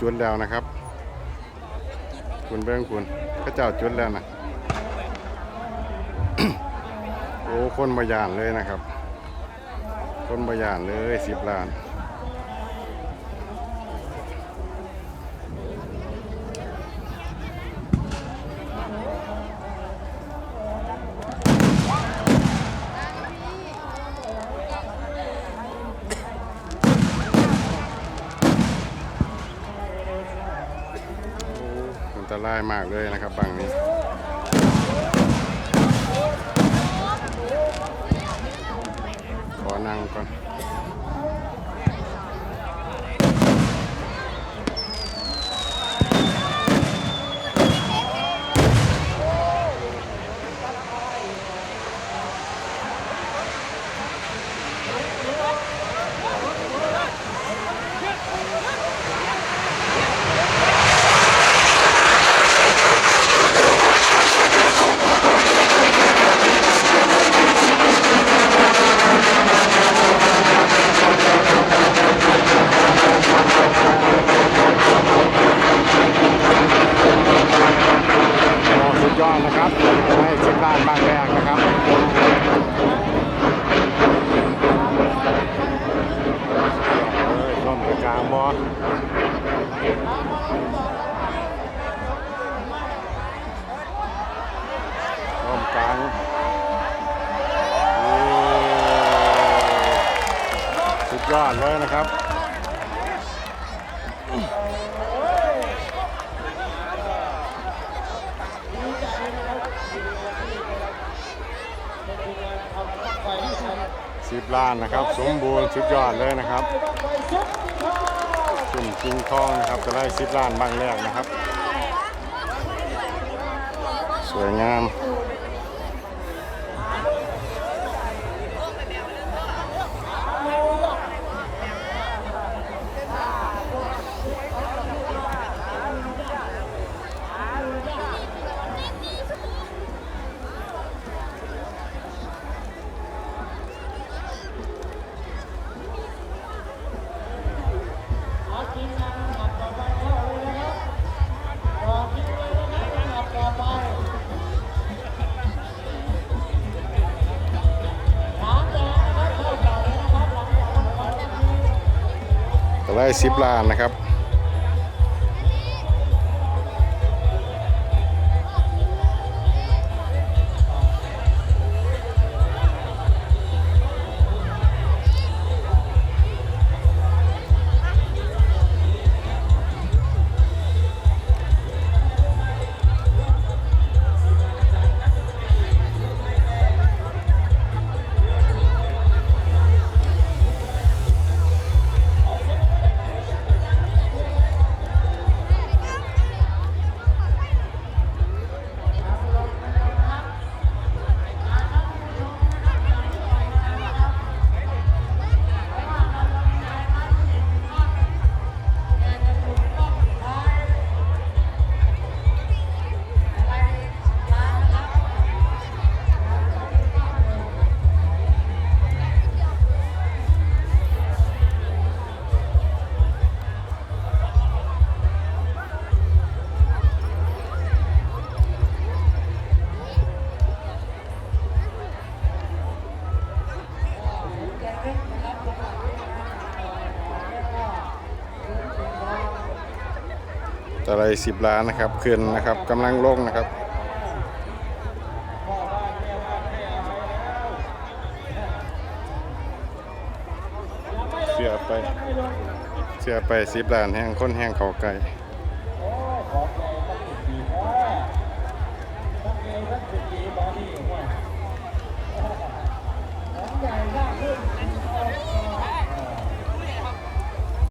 จุดแล้วนะครับ คุณเบิ้งคุณพระเจ้าจุนแล้วนะโอ้คนบยานเลยนะครับ คนบยานเลยสิบล้าน โอ้ ได้มากเลยนะครับบังนี้ ขอนั่งก่อน โอ้สุดยอดนะครับให้สิบล้านบางแรกนะครับเอ้ยร่มกลางบอส ร่มกลางสุดยอดเลยนะครับสิบล้านนะครับ สมบูรณ์สุดยอดเลยนะครับ ขึ้นจริงทองนะครับจะได้สิบล้านบางแรกนะครับ สวยงาม ได้สิบล้านนะครับ ตะไรสิบล้านนะครับเขื่อนนะครับกำลังลงนะครับเสียไปเสียไปสิบล้านแห่งคนแห่งเขาไก่